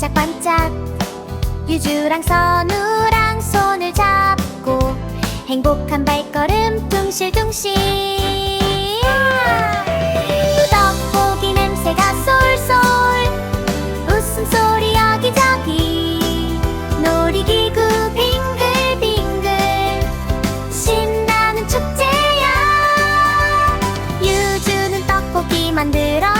반짝반짝. 유주랑 선우랑 손을 잡고 행복한 발걸음 둥실둥실. 떡볶이 냄새가 솔솔. 웃음소리 여기저기. 놀이기구 빙글빙글. 신나는 축제야. 유주는 떡볶이 만들어